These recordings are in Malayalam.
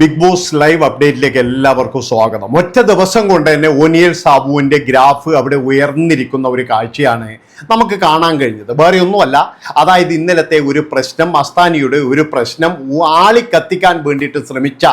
ബിഗ് ബോസ് ലൈവ് അപ്ഡേറ്റിലേക്ക് എല്ലാവർക്കും സ്വാഗതം. ഒറ്റ ദിവസം കൊണ്ട് തന്നെ ഒനിയൽ സാബുവിന്റെ ഗ്രാഫ് അവിടെ ഉയർന്നിരിക്കുന്ന ഒരു കാഴ്ചയാണ് നമുക്ക് കാണാൻ കഴിഞ്ഞത്. വേറെ ഒന്നുമല്ല അതായത് ഇന്നലത്തെ ഒരു പ്രശ്നം അസ്താനിയുടെ ഒരു പ്രശ്നം ആളിക്കത്തിക്കാൻ വേണ്ടിയിട്ട് ശ്രമിച്ച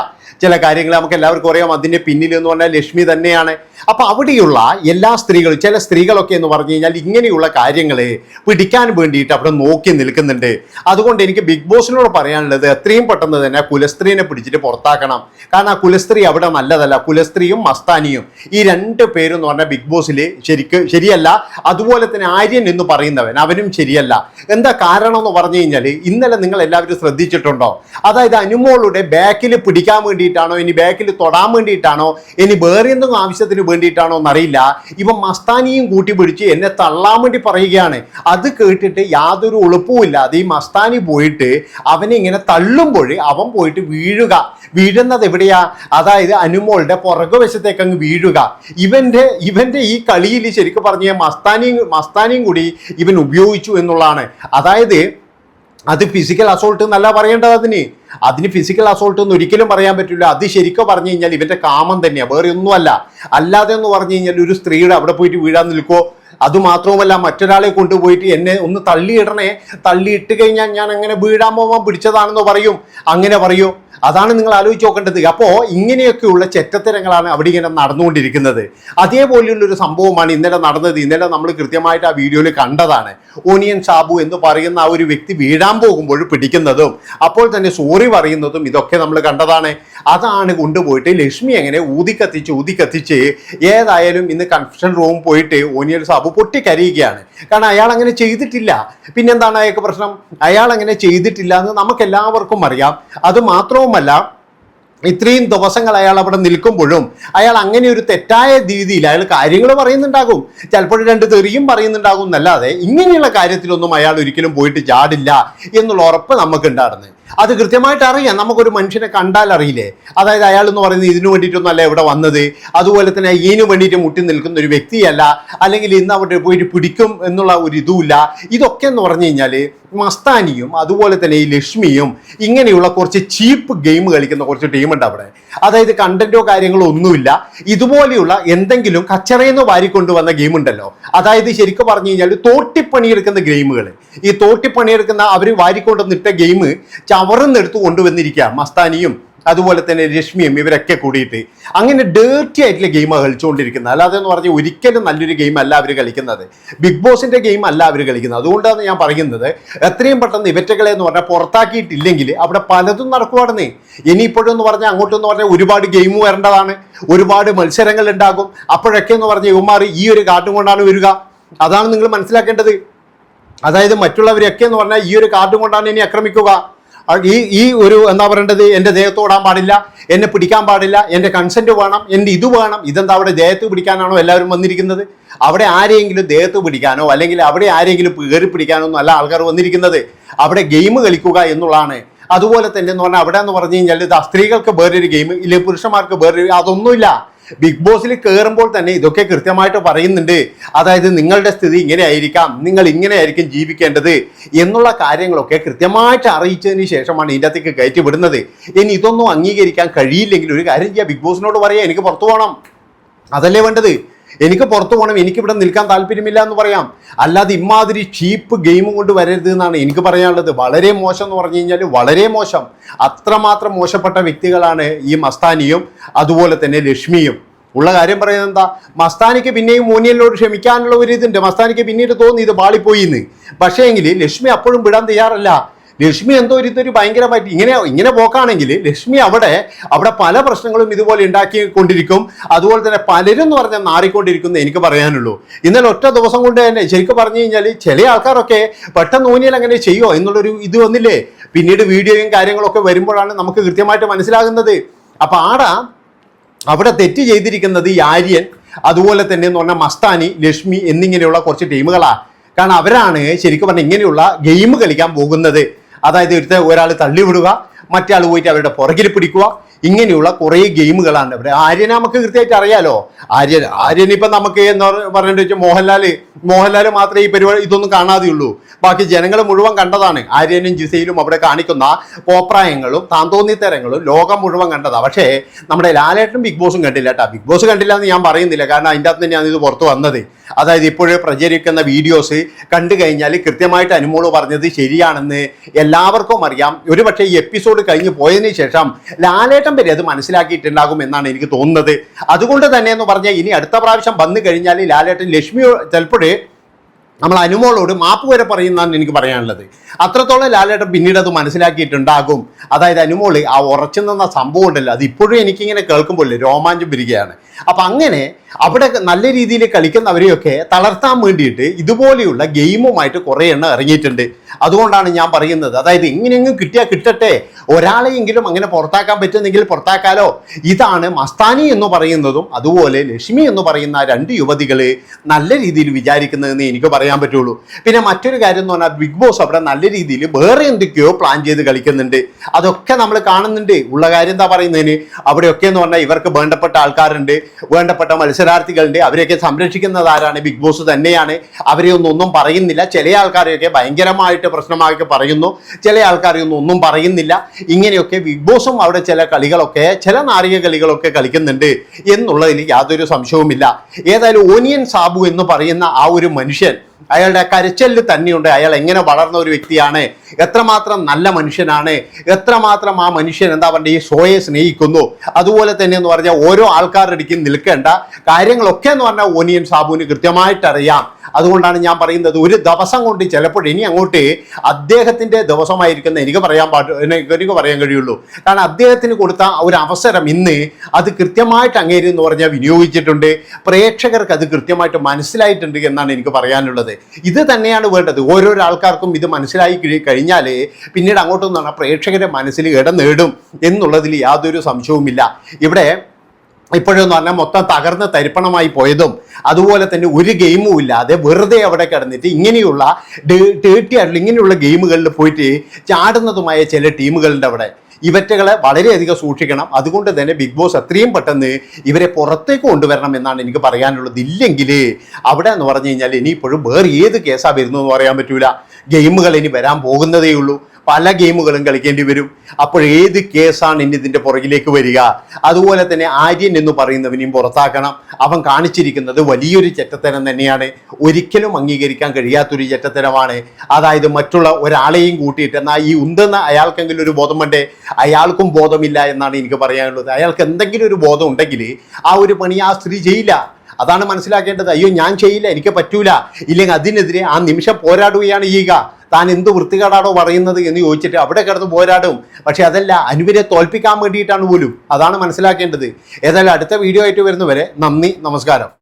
ചില കാര്യങ്ങൾ നമുക്ക് എല്ലാവർക്കും അറിയാം. അതിന്റെ പിന്നിൽ എന്ന് പറഞ്ഞാൽ ലക്ഷ്മി തന്നെയാണ്. അപ്പോൾ അവിടെയുള്ള എല്ലാ സ്ത്രീകളും ചില സ്ത്രീകളൊക്കെ എന്ന് പറഞ്ഞു കഴിഞ്ഞാൽ ഇങ്ങനെയുള്ള കാര്യങ്ങളെ പിടിക്കാൻ വേണ്ടിയിട്ട് അവിടെ നോക്കി നിൽക്കുന്നുണ്ട്. അതുകൊണ്ട് എനിക്ക് ബിഗ് ബോസിനോട് പറയാനുള്ളത് എത്രയും പെട്ടെന്ന് തന്നെ കുലസ്ത്രീനെ പിടിച്ചിട്ട് പുറത്താക്കണം കാരണം ആ കുലസ്ത്രീ അവിടെ നല്ലതല്ല. കുലസ്ത്രീയും മസ്താനിയും ഈ രണ്ട് പേരും എന്ന് പറഞ്ഞാൽ ബിഗ് ബോസിൽ ശരിക്ക് ശരിയല്ല. അതുപോലെ തന്നെ ആര്യൻ എന്ന് പറയുന്നവൻ അവനും ശരിയല്ല. എന്താ കാരണം എന്ന് പറഞ്ഞു കഴിഞ്ഞാൽ ഇന്നലെ നിങ്ങൾ എല്ലാവരും ശ്രദ്ധിച്ചിട്ടുണ്ടോ? അതായത് അനുമോളുടെ ബാക്കിൽ പിടിക്കാൻ വേണ്ടിയിട്ടാണോ ഇനി ബാക്കിൽ തൊടാൻ വേണ്ടിയിട്ടാണോ ഇനി വേറെ എന്തെങ്കിലും ആവശ്യത്തിന് വേണ്ടിയിട്ടാണോ എന്നറിയില്ല. ഇവ മസ്താനിയും കൂട്ടി പിടിച്ച് എന്നെ തള്ളാൻ വേണ്ടി പറയുകയാണ്. അത് കേട്ടിട്ട് യാതൊരു എളുപ്പവുമില്ലാതെ ഈ മസ്താനി പോയിട്ട് അവനെ ഇങ്ങനെ തള്ളുമ്പോൾ അവൻ പോയിട്ട് വീഴുക. വീഴുന്നത് എവിടെയാ? അതായത് അനുമോളുടെ പുറകുവശത്തേക്ക് അങ്ങ് വീഴുക. ഇവന്റെ ഇവന്റെ ഈ കളിയിൽ ശരിക്കും പറഞ്ഞ മസ്താനിയും മസ്താനിയും കൂടി ഇവൻ ഉപയോഗിച്ചു എന്നുള്ളതാണ്. അതായത് അത് ഫിസിക്കൽ അസോൾട്ട് എന്നല്ല പറയേണ്ടത് അതിന്. അതിന് ഫിസിക്കൽ അസോൾട്ട് എന്ന് ഒരിക്കലും പറയാൻ പറ്റില്ല. അത് ശരിക്കും പറഞ്ഞു കഴിഞ്ഞാൽ ഇവന്റെ കാമം തന്നെയാണ് വേറെ ഒന്നുമല്ല. അല്ലാതെ എന്ന് പറഞ്ഞു കഴിഞ്ഞാൽ ഒരു സ്ത്രീയുടെ അവിടെ പോയിട്ട് വീഴാൻ നിൽക്കോ? അതുമാത്രവുമല്ല മറ്റൊരാളെ കൊണ്ടുപോയിട്ട് എന്നെ ഒന്ന് തള്ളിയിടണേ. തള്ളിയിട്ട് കഴിഞ്ഞാൽ ഞാൻ അങ്ങനെ വീഴാൻ പോകാൻ പിടിച്ചതാണെന്ന് പറയും. അങ്ങനെ പറയൂ? അതാണ് നിങ്ങൾ ആലോചിച്ച് നോക്കേണ്ടത്. അപ്പോൾ ഇങ്ങനെയൊക്കെയുള്ള ചെറ്റത്തരങ്ങളാണ് അവിടെ ഇങ്ങനെ നടന്നുകൊണ്ടിരിക്കുന്നത്. അതേപോലെയുള്ളൊരു സംഭവമാണ് ഇന്നലെ നടന്നത്. ഇന്നലെ നമ്മൾ കൃത്യമായിട്ട് ആ വീഡിയോയിൽ കണ്ടതാണ്. ഓനിയൻ ഷാബു എന്ന് പറയുന്ന ആ ഒരു വ്യക്തി വീഴാൻ പോകുമ്പോൾ പിടിക്കുന്നതും അപ്പോൾ തന്നെ സോറി പറയുന്നതും ഇതൊക്കെ നമ്മൾ കണ്ടതാണ്. അതാണ് കൊണ്ടുപോയിട്ട് ലക്ഷ്മി അങ്ങനെ ഊതിക്കത്തിച്ച് ഊതിക്കത്തിച്ച് ഏതായാലും ഇന്ന് കൺഫ്യൂഷൻ റൂം പോയിട്ട് ഓനിയൻ ഷാബു പൊട്ടിക്കരയുകയാണ്. കാരണം അയാൾ അങ്ങനെ ചെയ്തിട്ടില്ല. പിന്നെന്താണ് അയാൾക്ക് പ്രശ്നം? അയാൾ അങ്ങനെ ചെയ്തിട്ടില്ല എന്ന് നമുക്ക് എല്ലാവർക്കും അറിയാം. അത് മാത്രവുമല്ല ഇത്രയും ദിവസങ്ങൾ അയാൾ അവിടെ നിൽക്കുമ്പോഴും അയാൾ അങ്ങനെ ഒരു തെറ്റായ രീതിയിൽ അയാൾ കാര്യങ്ങൾ പറയുന്നുണ്ടാകും. ചിലപ്പോൾ രണ്ട് തെറിയും പറയുന്നുണ്ടാകും. എന്നല്ലാതെ ഇങ്ങനെയുള്ള കാര്യത്തിലൊന്നും അയാൾ ഒരിക്കലും പോയിട്ട് ചാടില്ല എന്നുള്ള ഉറപ്പ് നമുക്കുണ്ടായിരുന്നു അത് കൃത്യമായിട്ട് അറിയാം. നമുക്കൊരു മനുഷ്യനെ കണ്ടാൽ അറിയില്ലേ? അതായത് അയാൾ എന്ന് പറയുന്നത് ഇതിനു വേണ്ടിയിട്ടൊന്നല്ല ഇവിടെ വന്നത്. അതുപോലെ തന്നെ ഇതിനു വേണ്ടിയിട്ട് മുട്ടി നിൽക്കുന്ന ഒരു വ്യക്തിയല്ല. അല്ലെങ്കിൽ ഇന്ന് അവിടെ പോയിട്ട് പിടിക്കും എന്നുള്ള ഒരു ഇതുമില്ല. ഇതൊക്കെ എന്ന് പറഞ്ഞു കഴിഞ്ഞാൽ മസ്താനിയും അതുപോലെ തന്നെ ഈ ലക്ഷ്മിയും ഇങ്ങനെയുള്ള കുറച്ച് ചീപ്പ് ഗെയിം കളിക്കുന്ന കുറച്ച് ടീമുണ്ട് അവിടെ. അതായത് കണ്ടന്റോ കാര്യങ്ങളോ ഒന്നുമില്ല. ഇതുപോലെയുള്ള എന്തെങ്കിലും കച്ചറയെന്ന് വാരിക്കൊണ്ടുവന്ന ഗെയിം ഉണ്ടല്ലോ. അതായത് ശരിക്കും പറഞ്ഞു കഴിഞ്ഞാൽ തോട്ടിപ്പണിയെടുക്കുന്ന ഗെയിമുകൾ ഈ തോട്ടിപ്പണിയെടുക്കുന്ന അവർ വാരിക്കൊണ്ടുവന്നിട്ട ഗെയിം ചവറുന്നെടുത്ത് കൊണ്ടുവന്നിരിക്കുക മസ്താനിയും അതുപോലെ തന്നെ രശ്മിയും ഇവരൊക്കെ കൂടിയിട്ട്. അങ്ങനെ ഡേർട്ടി ആയിട്ടുള്ള ഗെയിമാണ് കളിച്ചുകൊണ്ടിരിക്കുന്നത്. അല്ലാതെ എന്ന് പറഞ്ഞാൽ ഒരിക്കലും നല്ലൊരു ഗെയിം അല്ല അവർ കളിക്കുന്നത്. ബിഗ് ബോസിന്റെ ഗെയിം അല്ല അവർ കളിക്കുന്നത്. അതുകൊണ്ടാണ് ഞാൻ പറയുന്നത് എത്രയും പെട്ടെന്ന് ഇവറ്റകളെ എന്ന് പറഞ്ഞാൽ പുറത്താക്കിയിട്ടില്ലെങ്കിൽ അവിടെ പലതും നടക്കുവാണെന്നേ. ഇനിയിപ്പോഴെന്ന് പറഞ്ഞാൽ അങ്ങോട്ടെന്ന് പറഞ്ഞാൽ ഒരുപാട് ഗെയിം വരേണ്ടതാണ്. ഒരുപാട് മത്സരങ്ങൾ ഉണ്ടാകും. അപ്പോഴൊക്കെ എന്ന് പറഞ്ഞാൽ ഇവന്മാർ ഈ ഒരു കാട്ടും കൊണ്ടാണ് വരിക. അതാണ് നിങ്ങൾ മനസ്സിലാക്കേണ്ടത്. അതായത് മറ്റുള്ളവരൊക്കെ എന്ന് പറഞ്ഞാൽ ഈ ഒരു കാർഡും കൊണ്ടാണ് ഇനി ആക്രമിക്കുക. ഈ ഈ ഒരു എന്താ പറയേണ്ടത്? എന്റെ ദേഹത്തോടാൻ പാടില്ല എന്നെ പിടിക്കാൻ പാടില്ല എന്റെ കൺസെന്റ് വേണം എന്റെ ഇത് വേണം ഇതെന്താ അവിടെ ദേഹത്ത് പിടിക്കാനാണോ എല്ലാവരും വന്നിരിക്കുന്നത്? അവിടെ ആരെയെങ്കിലും ദേഹത്ത് പിടിക്കാനോ അല്ലെങ്കിൽ അവിടെ ആരെങ്കിലും കയറി പിടിക്കാനോ അല്ല ആൾക്കാർ വന്നിരിക്കുന്നത്. അവിടെ ഗെയിം കളിക്കുക എന്നുള്ളതാണ്. അതുപോലെ തന്നെ എന്ന് പറഞ്ഞാൽ അവിടെ എന്ന് പറഞ്ഞു കഴിഞ്ഞാൽ ഇത് സ്ത്രീകൾക്ക് വേറൊരു ഗെയിം ഇല്ലെങ്കിൽ പുരുഷന്മാർക്ക് വേറൊരു അതൊന്നുമില്ല. ബിഗ് ബോസിൽ കയറുമ്പോൾ തന്നെ ഇതൊക്കെ കൃത്യമായിട്ട് പറയുന്നുണ്ട്. അതായത് നിങ്ങളുടെ സ്ഥിതി ഇങ്ങനെ ആയിരിക്കാം നിങ്ങൾ ഇങ്ങനെ ആയിരിക്കും ജീവിക്കേണ്ടത് എന്നുള്ള കാര്യങ്ങളൊക്കെ കൃത്യമായിട്ട് അറിയിച്ചതിന് ശേഷമാണ് ഇതിന്റെ അകത്തേക്ക് കയറ്റി വിടുന്നത്. ഇനി ഇതൊന്നും അംഗീകരിക്കാൻ കഴിയില്ലെങ്കിൽ ഒരു കാര്യം ചെയ്യാം. ബിഗ് ബോസിനോട് പറയാം എനിക്ക് പുറത്തു പോകണം. അതല്ലേ വേണ്ടത്? എനിക്ക് പുറത്തു പോകണം എനിക്ക് ഇവിടെ നിൽക്കാൻ താല്പര്യമില്ല എന്ന് പറയാം. അല്ലാതെ ഇമാതിരി ചീപ്പ് ഗെയിം കൊണ്ട് വരരുത് എന്നാണ് എനിക്ക് പറയാനുള്ളത്. വളരെ മോശം എന്ന് പറഞ്ഞു കഴിഞ്ഞാൽ വളരെ മോശം. അത്രമാത്രം മോശപ്പെട്ട വ്യക്തികളാണ് ഈ മസ്താനിയും അതുപോലെ തന്നെ ലക്ഷ്മിയും. ഉള്ള കാര്യം പറയുന്നത് എന്താ? മസ്താനിക്ക് പിന്നെയും മോനിയനോട് ക്ഷമിക്കാനുള്ള ഒരു ഇതുണ്ട്. മസ്താനിക്ക് പിന്നീട് തോന്നി ഇത് പാളിപ്പോയി എന്ന് പക്ഷേ എങ്കിൽ ലക്ഷ്മി അപ്പോഴും വിടാൻ തയ്യാറല്ല. ലക്ഷ്മി എന്തോ ഇതൊരു ഭയങ്കരമായിട്ട് ഇങ്ങനെ ഇങ്ങനെ പോക്കാണെങ്കിൽ ലക്ഷ്മി അവിടെ അവിടെ പല പ്രശ്നങ്ങളും ഇതുപോലെ ഉണ്ടാക്കിക്കൊണ്ടിരിക്കും. അതുപോലെ തന്നെ പലരും എന്ന് പറഞ്ഞാൽ നാറിക്കൊണ്ടിരിക്കുന്ന എനിക്ക് പറയാനുള്ളൂ. ഇന്നലെ ഒറ്റ ദിവസം കൊണ്ട് തന്നെ ശരിക്കും പറഞ്ഞു കഴിഞ്ഞാൽ ചില ആൾക്കാരൊക്കെ പെട്ടെന്ന് ഊന്നിയാൽ അങ്ങനെ ചെയ്യോ എന്നുള്ളൊരു ഇത് വന്നില്ലേ? പിന്നീട് വീഡിയോയും കാര്യങ്ങളൊക്കെ വരുമ്പോഴാണ് നമുക്ക് കൃത്യമായിട്ട് മനസ്സിലാകുന്നത്. അപ്പൊ ആടാ അവിടെ തെറ്റ് ചെയ്തിരിക്കുന്നത് ഈ ആര്യൻ അതുപോലെ തന്നെ എന്ന് പറഞ്ഞാൽ മസ്താനി ലക്ഷ്മി എന്നിങ്ങനെയുള്ള കുറച്ച് ടീമുകളാണ് കാരണം അവരാണ് ശരിക്കും പറഞ്ഞാൽ ഇങ്ങനെയുള്ള ഗെയിം കളിക്കാൻ പോകുന്നത്. അതായത് ഒരുത്ത ഒരാൾ തള്ളിവിടുക മറ്റേ ആൾ പോയിട്ട് അവരുടെ പുറകിൽ പിടിക്കുക. ഇങ്ങനെയുള്ള കുറേ ഗെയിമുകളാണ് ഇവിടെ. ആര്യനെ നമുക്ക് കൃത്യമായിട്ട് അറിയാലോ. ആര്യൻ ആര്യൻ ഇപ്പൊ നമുക്ക് എന്ന് പറഞ്ഞിട്ട് വെച്ചാൽ മോഹൻലാൽ മോഹൻലാൽ മാത്രമേ ഈ പരിപാടി ഇതൊന്നും കാണാതെയുള്ളൂ. ബാക്കി ജനങ്ങൾ മുഴുവൻ കണ്ടതാണ്. ആര്യനും ജിസയിലും അവിടെ കാണിക്കുന്ന കോപ്രായങ്ങളും താന്തോന്നിത്തരങ്ങളും ലോകം മുഴുവൻ കണ്ടതാണ് പക്ഷേ നമ്മുടെ ലാലേട്ടനും ബിഗ് ബോസും കണ്ടില്ല കേട്ടോ. ബിഗ് ബോസ് കണ്ടില്ല എന്ന് ഞാൻ പറയുന്നില്ല. കാരണം അതിന്റെ അകത്ത് തന്നെയാണ് ഇത് പുറത്ത് വന്നത്. അതായത് ഇപ്പോഴും പ്രചരിക്കുന്ന വീഡിയോസ് കണ്ടു കഴിഞ്ഞാൽ കൃത്യമായിട്ട് അനുമോൾ പറഞ്ഞത് ശരിയാണെന്ന് എല്ലാവർക്കും അറിയാം. ഒരുപക്ഷേ ഈ എപ്പിസോഡ് കഴിഞ്ഞ് പോയതിന് ശേഷം ലാലേട്ടൻ വരെ അത് മനസ്സിലാക്കിയിട്ടുണ്ടാകും എന്നാണ് എനിക്ക് തോന്നുന്നത്. അതുകൊണ്ട് തന്നെ എന്ന് പറഞ്ഞാൽ ഇനി അടുത്ത പ്രാവശ്യം വന്നു കഴിഞ്ഞാൽ ലാലേട്ടൻ ലക്ഷ്മി ചിലപ്പോഴേ നമ്മൾ അനുമോളോട് മാപ്പ് വരെ പറയുന്നതാണ് എനിക്ക് പറയാനുള്ളത്. അത്രത്തോളം ലാലേട്ട പിന്നീട് അത് മനസ്സിലാക്കിയിട്ടുണ്ടാകും. അതായത് അനുമോൾ ആ ഉറച്ചു നിന്ന സംഭവം ഉണ്ടല്ലോ അത് ഇപ്പോഴും എനിക്കിങ്ങനെ കേൾക്കുമ്പോൾ രോമാഞ്ചം വരികയാണ് അപ്പം അങ്ങനെ അവിടെ നല്ല രീതിയിൽ കളിക്കുന്നവരെയൊക്കെ തളർത്താൻ വേണ്ടിയിട്ട് ഇതുപോലെയുള്ള ഗെയിമുമായിട്ട് കുറേ എണ്ണം ഇറങ്ങിയിട്ടുണ്ട്. അതുകൊണ്ടാണ് ഞാൻ പറയുന്നത്. അതായത് എങ്ങനെയെങ്കിലും കിട്ടിയാൽ കിട്ടട്ടെ ഒരാളെയെങ്കിലും അങ്ങനെ പുറത്താക്കാൻ പറ്റുന്നെങ്കിൽ പുറത്താക്കാലോ. ഇതാണ് മസ്താനി എന്ന് പറയുന്നതും അതുപോലെ ലക്ഷ്മി എന്ന് പറയുന്ന രണ്ട് യുവതികൾ നല്ല രീതിയിൽ വിചാരിക്കുന്നതെന്ന് എനിക്ക് പറയാൻ പറ്റുള്ളൂ. പിന്നെ മറ്റൊരു കാര്യം എന്ന് പറഞ്ഞാൽ ബിഗ് ബോസ് അവിടെ നല്ല രീതിയിൽ വേറെ എന്തൊക്കെയോ പ്ലാൻ ചെയ്ത് കളിക്കുന്നുണ്ട്. അതൊക്കെ നമ്മൾ കാണുന്നുണ്ട്. ഉള്ള കാര്യം എന്താ പറയുന്നതിന്? അവിടെയൊക്കെ എന്ന് പറഞ്ഞാൽ ഇവർക്ക് വേണ്ടപ്പെട്ട ആൾക്കാരുണ്ട്. വേണ്ടപ്പെട്ട മത്സരാർത്ഥികളുണ്ട്. അവരെയൊക്കെ സംരക്ഷിക്കുന്നത് ആരാണ്? ബിഗ് ബോസ് തന്നെയാണ്. അവരെ ഒന്നും പറയുന്നില്ല. ചില ആൾക്കാരെയൊക്കെ ഭയങ്കരമായിട്ട് പ്രശ്നമാക്കി പറയുന്നു. ചില ആൾക്കാരെയൊന്നും ഒന്നും പറയുന്നില്ല. ഇങ്ങനെയൊക്കെ ബിഗ് ബോസും അവിടെ ചില കളികളൊക്കെ ചില നാരിക കളികളൊക്കെ കളിക്കുന്നുണ്ട് എന്നുള്ളതിൽ യാതൊരു സംശയവുമില്ല. ഏതായാലും ഓനിയൻ സാബു എന്ന് പറയുന്ന ആ ഒരു മനുഷ്യൻ അയാളുടെ കരച്ചലിൽ തന്നെയുണ്ട്. അയാൾ എങ്ങനെ വളർന്ന ഒരു വ്യക്തിയാണ്? എത്രമാത്രം നല്ല മനുഷ്യനാണ്? എത്രമാത്രം ആ മനുഷ്യൻ എന്താ പറയുക ഈ ഷോയെ സ്നേഹിക്കുന്നു? അതുപോലെ തന്നെ എന്ന് പറഞ്ഞാൽ ഓരോ ആൾക്കാരുടെ ഇടയ്ക്കും നിൽക്കേണ്ട കാര്യങ്ങളൊക്കെ എന്ന് പറഞ്ഞാൽ ഓനിയൻ സാബുവിന് കൃത്യമായിട്ട് അറിയാം അതുകൊണ്ടാണ് ഞാൻ പറയുന്നത് ഒരു ദിവസം കൊണ്ട് ചിലപ്പോൾ ഇനി അങ്ങോട്ട് അദ്ദേഹത്തിന്റെ ദിവസമായിരിക്കുന്ന എനിക്ക് പറയാൻ പാട്ട് എനിക്ക് പറയാൻ കഴിയുള്ളൂ. കാരണം അദ്ദേഹത്തിന് കൊടുത്ത ഒരു അവസരം ഇന്ന് അത് കൃത്യമായിട്ട് അങ്ങേര് എന്ന് പറഞ്ഞാൽ വിനിയോഗിച്ചിട്ടുണ്ട്. പ്രേക്ഷകർക്ക് അത് കൃത്യമായിട്ട് മനസ്സിലായിട്ടുണ്ട് എന്നാണ് എനിക്ക് പറയാനുള്ളത്. ഇത് തന്നെയാണ് വേണ്ടത്. ഓരോരോ ആൾക്കാർക്കും ഇത് മനസ്സിലായി കഴിഞ്ഞാൽ പിന്നീട് അങ്ങോട്ടൊന്നും പറഞ്ഞാൽ പ്രേക്ഷകരുടെ മനസ്സിൽ ഇടം നേടും എന്നുള്ളതിൽ യാതൊരു സംശയവുമില്ല. ഇവിടെ ഇപ്പോഴെന്ന് പറഞ്ഞാൽ മൊത്തം തകർന്ന് തരിപ്പണമായി പോയതും അതുപോലെ തന്നെ ഒരു ഗെയിമും ഇല്ലാതെ വെറുതെ അവിടെ കിടന്നിട്ട് ഇങ്ങനെയുള്ള ഡേട്ടി ആയിട്ടുള്ള ഇങ്ങനെയുള്ള ഗെയിമുകളിൽ പോയിട്ട് ചാടുന്നതുമായ ചില ടീമുകളുണ്ട് അവിടെ. ഇവറ്റകളെ വളരെയധികം സൂക്ഷിക്കണം. അതുകൊണ്ട് തന്നെ ബിഗ് ബോസ് എത്രയും പെട്ടെന്ന് ഇവരെ പുറത്തേക്ക് കൊണ്ടുവരണം എന്നാണ് എനിക്ക് പറയാനുള്ളത്. ഇല്ലെങ്കിൽ അവിടെ എന്ന് പറഞ്ഞു കഴിഞ്ഞാൽ ഇനിയിപ്പോഴും വേറെ ഏത് കേസാണ് വരുന്നതെന്ന് പറയാൻ പറ്റൂല. ഗെയിമുകൾ ഇനി വരാൻ പോകുന്നതേ ഉള്ളൂ പല ഗെയിമുകളും കളിക്കേണ്ടി വരും. അപ്പോൾ ഏത് കേസാണ് ഇനി ഇതിന്റെ പുറകിലേക്ക് വരിക? അതുപോലെ തന്നെ ആര്യൻ എന്ന് പറയുന്നവനെയും പുറത്താക്കണം. അവൻ കാണിച്ചിരിക്കുന്നത് വലിയൊരു ചെറ്റത്തരം തന്നെയാണ്. ഒരിക്കലും അംഗീകരിക്കാൻ കഴിയാത്തൊരു ചെറ്റത്തരമാണ്. അതായത് മറ്റുള്ള ഒരാളെയും കൂട്ടിയിട്ട് എന്നാൽ ഈ ഉന്തെന്ന അയാൾക്കെങ്കിലും ഒരു ബോധം വേണ്ടേ? അയാൾക്കും ബോധമില്ല എന്നാണ് എനിക്ക് പറയാനുള്ളത്. അയാൾക്ക് എന്തെങ്കിലും ഒരു ബോധം ഉണ്ടെങ്കിൽ ആ ഒരു പണി ആ സ്ത്രീ ചെയ്യില്ല. അതാണ് മനസ്സിലാക്കേണ്ടത്. അയ്യോ ഞാൻ ചെയ്യില്ല എനിക്ക് പറ്റൂല. ഇല്ലെങ്കിൽ അതിനെതിരെ ആ നിമിഷം പോരാടുകയാണ് ചെയ്യുക. താൻ എന്ത് വൃത്തികേടാണോ പറയുന്നത് എന്ന് ചോദിച്ചിട്ട് അവിടെ കിടന്ന് പോരാടും. പക്ഷെ അതല്ല അനുവിനെ തോൽപ്പിക്കാൻ വേണ്ടിയിട്ടാണ് പോലും. അതാണ് മനസ്സിലാക്കേണ്ടത്. ഏതായാലും അടുത്ത വീഡിയോ ആയിട്ട് വരുന്നവരെ നന്ദി നമസ്കാരം.